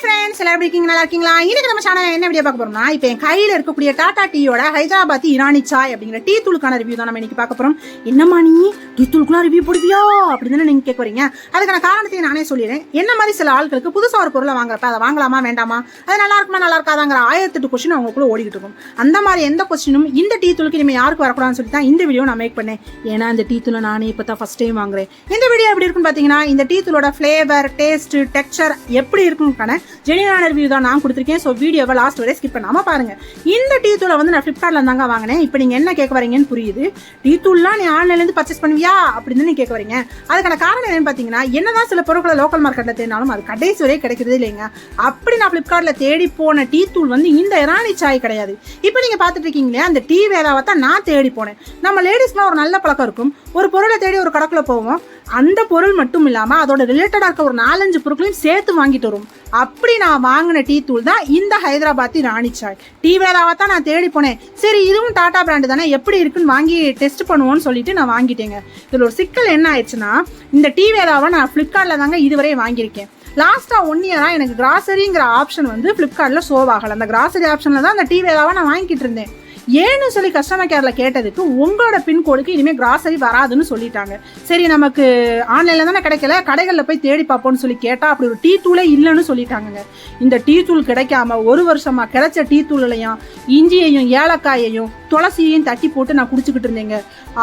friends! Friends எல்லாரும் இருக்கீங்க? நல்லா இருக்கீங்களா? இன்னைக்கு நம்ம சேனல் என்ன வீடியோ பார்க்க போறோம்னா இப்போ என் கையில் இருக்கக்கூடிய டாடா டீயோட ஹைதராபாத் இரானி சாய் அப்படிங்கிற டீ தூளுக்கான ரிவ்யூ தான் நம்ம இன்னைக்கு பார்க்க போறோம். என்னம்மா நீ? டீ தூளுக்குலாம் ரிவ்யூ போடுவியோ? அப்படின்னு நீங்க கேட்க வரீங்க அதுக்கான காரணத்தையும் நானே சொல்லிடுறேன். என்ன மாதிரி சில ஆட்களுக்கு புதுசாக ஒரு பொருளை வாங்குறப்ப அதை வாங்கலாமா வேண்டாமா? அது நல்லா இருக்குமா நல்லா இருக்காதாங்கிற ஆயிரத்தெட்டு கொஸ்டின் அவங்களுக்குள்ள ஓடிக்கிட்டு இருக்கும். அந்த மாதிரி எந்த கொஸ்டினும் இந்த டீ தூளுக்கு இனிமேல் யாருக்கு வரக்கூடாதுன்னு சொல்லி தான் இந்த வீடியோ நான் மேக் பண்ணேன். ஏன்னா இந்த டீ தூளை நானே இப்போ தான் ஃபர்ஸ்ட் டைம் வாங்குறேன். இந்த வீடியோ எப்படி இருக்குன்னு பார்த்தீங்கன்னா இந்த டீ தூளோட ஃப்ளேவர் டேஸ்ட் டெக்ஸ்டர் எப்படி இருக்குன்னு ஜெனியான ரிவ்யூ தான் நான் கொடுத்துருக்கேன். ஸோ வீடியோவை லாஸ்ட் வரை ஸ்கிப் பண்ணாமல் பாருங்கள் இந்த டீ தூளை வந்து நான் ஃப்ளிப்கார்ட்டில் தாங்க வாங்கினேன். இப்போ நீங்கள் என்ன கேட்க வரீங்கன்னு புரியுது. டீ தூள்லாம் நீ ஆன்லைன்லேருந்து பர்ச்சேஸ் பண்ணுவியா? அப்படின்னு நீ கேட்க வரீங்க. அதுக்கான காரணம் என்னன்னு பார்த்தீங்கன்னா என்னதான் சில பொருட்களை லோக்கல் மார்க்கெட்டில் தேடினாலும் அது கடைசி வரையே கிடைக்கிறது இல்லைங்க. அப்படி நான் ஃப்ளிப்கார்ட்டில் தேடி போன டீ தூள் வந்து இந்த இரானி சாய் கிடையாது. இப்போ நீங்கள் பார்த்துட்டு இருக்கீங்களே அந்த டீ வேதாவை தான் நான் தேடி போனேன். நம்ம லேடிஸ்லாம் ஒரு நல்ல பழக்கம் இருக்கும். ஒரு பொருளை தேடி ஒரு கடைக்குள்ள போவோம். அந்த பொருள் மட்டும் இல்லாமல் அதோட ரிலேட்டடாக இருக்க ஒரு நாலஞ்சு பொருட்களையும் சேர்த்து வாங்கிட்டு வரும். அப்படி நான் வாங்கின டீ தூள் தான் இந்த ஹைதராபாத்தி ராணி சாய். டீ வேலாவை தான் நான் தேடி போனேன். சரி இதுவும் டாடா பிராண்டு தானே எப்படி இருக்குன்னு வாங்கி டெஸ்ட் பண்ணுவோன்னு சொல்லிட்டு நான் வாங்கிட்டேங்க. இதில் ஒரு சிக்கல் என்ன ஆயிடுச்சுன்னா இந்த டீ வேலாவை நான் ஃப்ளிப்கார்ட்டில் தாங்க இதுவரை வாங்கியிருக்கேன். லாஸ்ட்டாக ஒன் இயராக எனக்கு கிராசரிங்கிற ஆப்ஷன் வந்து ஃப்ளிப்கார்ட்டில் ஷோவ் ஆகலை. அந்த கிராசரி ஆப்ஷனில் தான் அந்த டீ வேலாவை நான் வாங்கிட்டு இருந்தேன். ஏன்னு சொல்லி கஸ்டமர் கேர்ல கேட்டதுக்கு உங்களோட பின்கோடுக்கு இனிமேல் கிராசரி வராதுன்னு சொல்லிட்டாங்க. சரி நமக்கு ஆன்லைன்ல தானே கிடைக்கல கடைகளில் போய் தேடி பார்ப்போம்னு சொல்லி கேட்டால் அப்படி ஒரு டீ தூளே இல்லைன்னு சொல்லிட்டாங்கங்க. இந்த டீ தூள் கிடைக்காம ஒரு வருஷமா கிடைச்ச டீ தூளையும் இஞ்சியையும் ஏலக்காயையும் துளசியையும் தட்டி போட்டு நான் குடிச்சுக்கிட்டு இருந்தேங்க.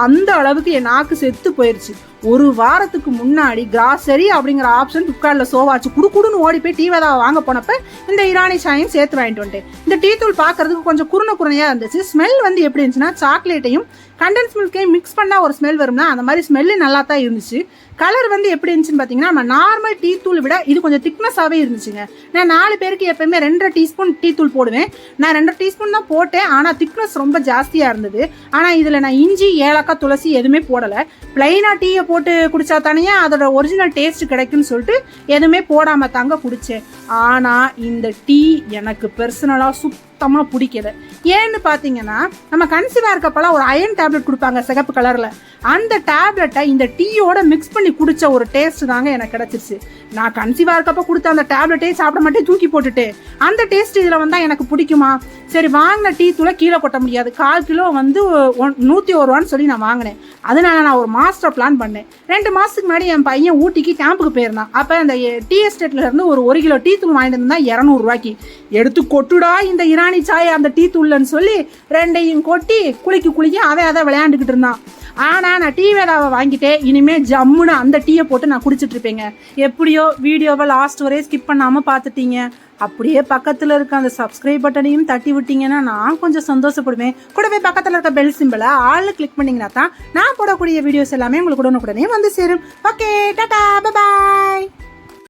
அந்த அளவுக்கு என் நாக்கு செத்து போயிடுச்சு ஒரு வாரத்துக்கு முன்னாடி கிராசரி அப்படிங்கிற ஆப்ஷன் ஃப்ளிப்கார்ட்டில் சோவாச்சு குடு குடுன்னு ஓடி போய் டீ வேதாவை வாங்க போனப்ப இந்த இரானி சாயும் சேர்த்து வாங்கிட்டு வந்துட்டேன். இந்த டீ தூள் பார்க்கறதுக்கு கொஞ்சம் குறுன குறுனையாக இருந்துச்சு. ஸ்மெல் வந்து எப்படி இருந்துச்சுன்னா சாக்லேட்டையும் கண்டென்ஸ் மில்கையும் மிக்ஸ் பண்ணால் ஒரு ஸ்மெல் வரும்னா அந்த மாதிரி ஸ்மெல்லு நல்லா தான் இருந்துச்சு. கலர் வந்து எப்படி இருந்துச்சுன்னு பார்த்தீங்கன்னா நம்ம நார்மல் டீ தூள் விட இது கொஞ்சம் திக்னஸாகவே இருந்துச்சுங்க. நான் நாலு பேருக்கு எப்பயுமே ரெண்டரை டீஸ்பூன் டீ தூள் போடுவேன். நான் ரெண்டரை டீஸ்பூன் தான் போட்டேன் ஆனால் திக்னஸ் ரொம்ப ஜாஸ்தியாக இருந்தது. ஆனால் இதில் நான் இஞ்சி ஏலக்காய் துளசி எதுவுமே போடலை. பிளைனாக டீயை போட்டு குடிச்சா தானே அதோட ஒரிஜினல் டேஸ்ட் கிடைக்குன்னு சொல்லிட்டு எதுவுமே போடாமல் தாங்க குடித்தேன் ஆனால் இந்த டீ எனக்கு பர்சனலாக சுத்தமாக பிடிக்கல. ஏன்னு பார்த்தீங்கன்னா நம்ம கன்சீவாக இருக்கப்பெல்லாம் ஒரு அயன் டேப்லெட் கொடுப்பாங்க சிகப்பு கலரில் அந்த டேப்லெட்டை இந்த டீயோட மிக்ஸ் பண்ணி குடித்த ஒரு டேஸ்ட் தாங்க எனக்கு கிடச்சிருச்சு. நான் கன்சீவாக இருக்கப்போ கொடுத்த அந்த டேப்லெட்டே சாப்பிட மாட்டேன் தூக்கி போட்டுட்டு அந்த டேஸ்ட் இதில் வந்தால் எனக்கு பிடிக்குமா? சரி வாங்கின டீ தூளை கீழே கொட்ட முடியாது. கால் கிலோ வந்து ஒன் நூற்றி ஒரு ரூபான்னு சொல்லி நான் வாங்கினேன். அதனால நான் ஒரு மாஸ்டர் பிளான் பண்ணேன். ரெண்டு மாதத்துக்கு முன்னாடி என் பையன் ஊட்டிக்கு கேம்புக்கு போயிருந்தான். அப்போ அந்த டீ எஸ்டேட்லேருந்து ஒரு ஒரு கிலோ டீ தூள் வாங்கிட்டு இருந்தால் இரநூறுவாய்க்கு எடுத்து கொட்டுடா இந்த இரானி சாய் அந்த டீ தூள்லன்னு சொல்லி ரெண்டையும் கொட்டி குளிக்க குளிக்க அவன் அதை விளையாண்டுக்கிட்டு இருந்தான். ஆனால் நான் டீ வேதாவை வாங்கிட்டேன். இனிமேல் ஜம்முன்னு அந்த டீயை போட்டு நான் குடிச்சிட்ருப்பேங்க எப்படியோ வீடியோவை லாஸ்ட் வரையும் ஸ்கிப் பண்ணாமல் பார்த்துட்டீங்க. அப்படியே பக்கத்தில் இருக்க அந்த சப்ஸ்கிரைப் பட்டனையும் தட்டி விட்டீங்கன்னா நான் கொஞ்சம் சந்தோஷப்படுவேன். கூடவே பக்கத்தில் இருக்க பெல் சிம்பிளை ஆள் கிளிக் பண்ணிங்கன்னா தான் நான் போடக்கூடிய வீடியோஸ் எல்லாமே உங்களுக்கு உடனுக்குடனே வந்து சேரும். ஓகே டாடா பாய்